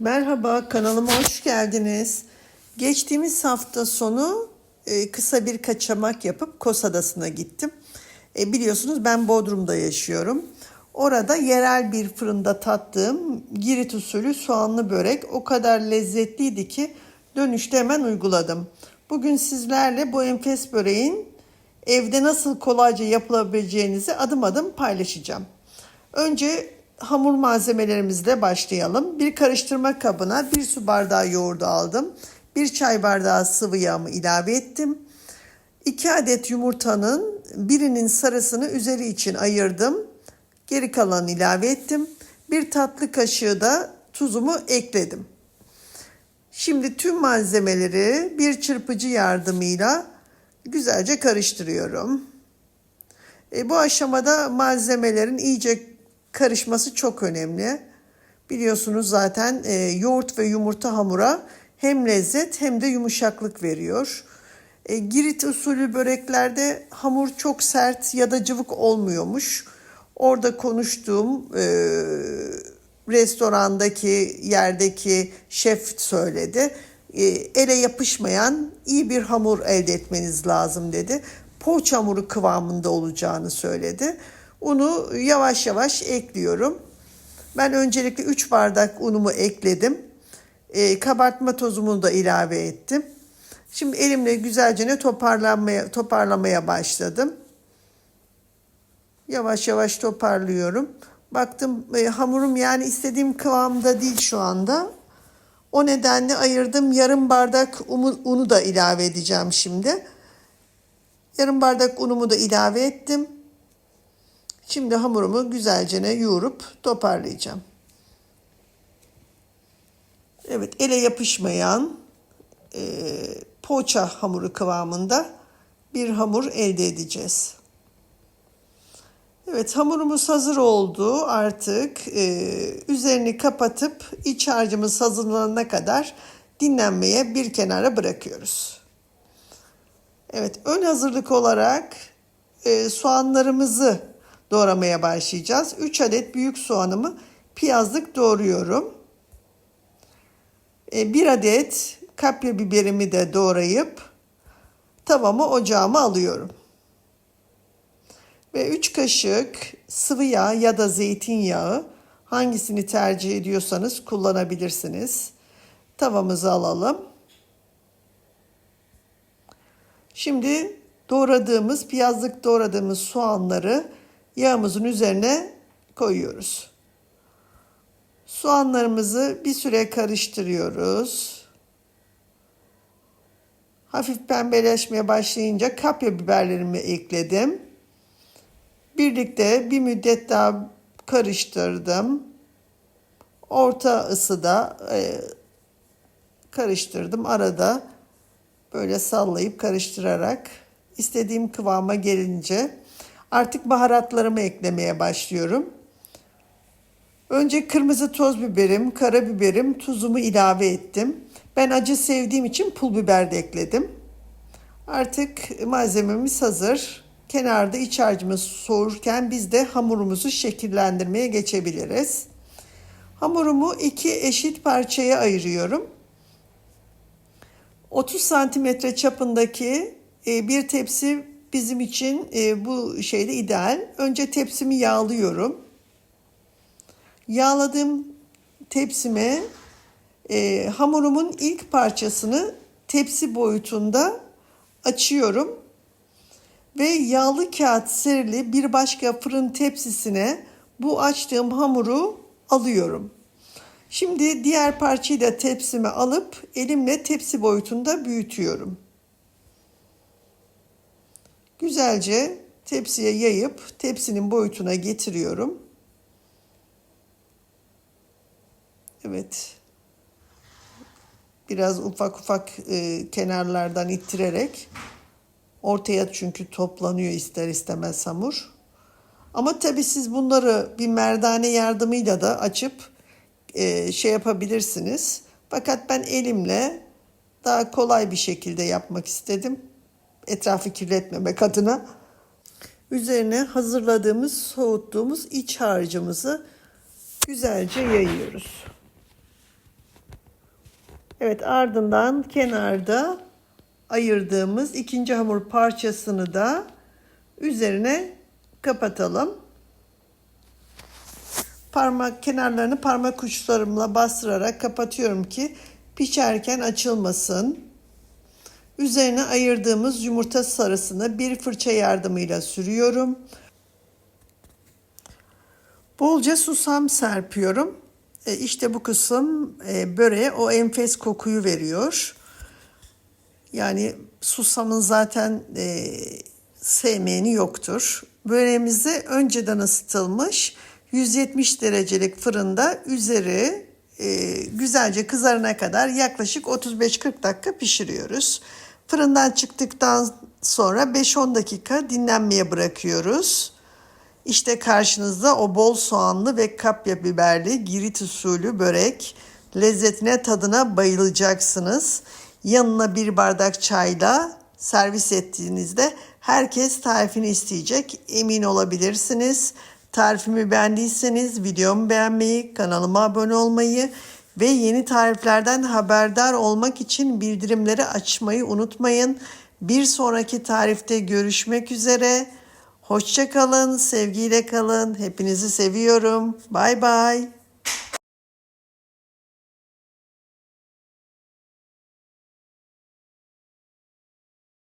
Merhaba kanalıma hoş geldiniz. Geçtiğimiz hafta sonu e, kısa bir kaçamak yapıp Kos Adası'na gittim. E, biliyorsunuz ben Bodrum'da yaşıyorum. Orada yerel bir fırında tattığım Girit usulü soğanlı börek o kadar lezzetliydi ki dönüşte hemen uyguladım. Bugün sizlerle bu enfes böreğin evde nasıl kolayca yapılabileceğinizi adım adım paylaşacağım. Önce hamur malzemelerimizle başlayalım. Bir karıştırma kabına bir su bardağı yoğurdu aldım. Bir çay bardağı sıvı yağımı ilave ettim. 2 adet yumurtanın birinin sarısını üzeri için ayırdım. Geri kalanını ilave ettim. Bir tatlı kaşığı da tuzumu ekledim. Şimdi tüm malzemeleri bir çırpıcı yardımıyla güzelce karıştırıyorum. E, bu aşamada malzemelerin iyice karışması çok önemli. Biliyorsunuz zaten e, yoğurt ve yumurta hamura hem lezzet hem de yumuşaklık veriyor. E, Girit usulü böreklerde hamur çok sert ya da cıvık olmuyormuş. Orada konuştuğum e, restorandaki yerdeki şef söyledi. E, ele yapışmayan iyi bir hamur elde etmeniz lazım dedi. Poğaça hamuru kıvamında olacağını söyledi. Unu yavaş yavaş ekliyorum. Ben öncelikle 3 bardak unumu ekledim. E, kabartma tozumu da ilave ettim. Şimdi elimle güzelce ne toparlanmaya toparlamaya başladım. Yavaş yavaş toparlıyorum. Baktım e, hamurum yani istediğim kıvamda değil şu anda. O nedenle ayırdım. Yarım bardak unu, unu da ilave edeceğim şimdi. Yarım bardak unumu da ilave ettim. Şimdi hamurumu güzelce yoğurup toparlayacağım. Evet ele yapışmayan e, poğaça hamuru kıvamında bir hamur elde edeceğiz. Evet hamurumuz hazır oldu artık e, üzerini kapatıp iç harcımız hazırlanana kadar dinlenmeye bir kenara bırakıyoruz. Evet ön hazırlık olarak e, soğanlarımızı doğramaya başlayacağız. 3 adet büyük soğanımı piyazlık doğruyorum. 1 adet kapya biberimi de doğrayıp tavamı ocağıma alıyorum. Ve 3 kaşık sıvı yağ ya da zeytinyağı hangisini tercih ediyorsanız kullanabilirsiniz. Tavamızı alalım. Şimdi doğradığımız, piyazlık doğradığımız soğanları yağımızın üzerine koyuyoruz. Soğanlarımızı bir süre karıştırıyoruz. Hafif pembeleşmeye başlayınca kapya biberlerimi ekledim. Birlikte bir müddet daha karıştırdım. Orta ısıda e, karıştırdım. Arada böyle sallayıp karıştırarak istediğim kıvama gelince Artık baharatlarımı eklemeye başlıyorum. Önce kırmızı toz biberim, karabiberim, tuzumu ilave ettim. Ben acı sevdiğim için pul biber de ekledim. Artık malzememiz hazır. Kenarda iç harcımız soğurken biz de hamurumuzu şekillendirmeye geçebiliriz. Hamurumu iki eşit parçaya ayırıyorum. 30 santimetre çapındaki e, bir tepsi bizim için e, bu şeyde ideal. Önce tepsimi yağlıyorum. Yağladığım tepsime e, hamurumun ilk parçasını tepsi boyutunda açıyorum ve yağlı kağıt serili bir başka fırın tepsisine bu açtığım hamuru alıyorum. Şimdi diğer parçayı da tepsime alıp elimle tepsi boyutunda büyütüyorum. Güzelce tepsiye yayıp tepsinin boyutuna getiriyorum. Evet. Biraz ufak ufak e, kenarlardan ittirerek ortaya çünkü toplanıyor ister istemez hamur. Ama tabii siz bunları bir merdane yardımıyla da açıp e, şey yapabilirsiniz. Fakat ben elimle daha kolay bir şekilde yapmak istedim etrafı kirletmemek adına üzerine hazırladığımız, soğuttuğumuz iç harcımızı güzelce yayıyoruz. Evet ardından kenarda ayırdığımız ikinci hamur parçasını da üzerine kapatalım. Parmak kenarlarını parmak uçlarımla bastırarak kapatıyorum ki pişerken açılmasın. Üzerine ayırdığımız yumurta sarısını bir fırça yardımıyla sürüyorum. Bolca susam serpiyorum. E, işte bu kısım e, böreğe o enfes kokuyu veriyor. Yani susamın zaten e, sevmeyeni yoktur. Böreğimizi önceden ısıtılmış 170 derecelik fırında üzeri e, güzelce kızarana kadar yaklaşık 35-40 dakika pişiriyoruz. Fırından çıktıktan sonra 5-10 dakika dinlenmeye bırakıyoruz. İşte karşınızda o bol soğanlı ve kapya biberli Girit usulü börek. Lezzetine tadına bayılacaksınız. Yanına bir bardak çayla servis ettiğinizde herkes tarifini isteyecek. Emin olabilirsiniz. Tarifimi beğendiyseniz videomu beğenmeyi, kanalıma abone olmayı ve yeni tariflerden haberdar olmak için bildirimleri açmayı unutmayın. Bir sonraki tarifte görüşmek üzere. Hoşça kalın, sevgiyle kalın. Hepinizi seviyorum. Bay bay.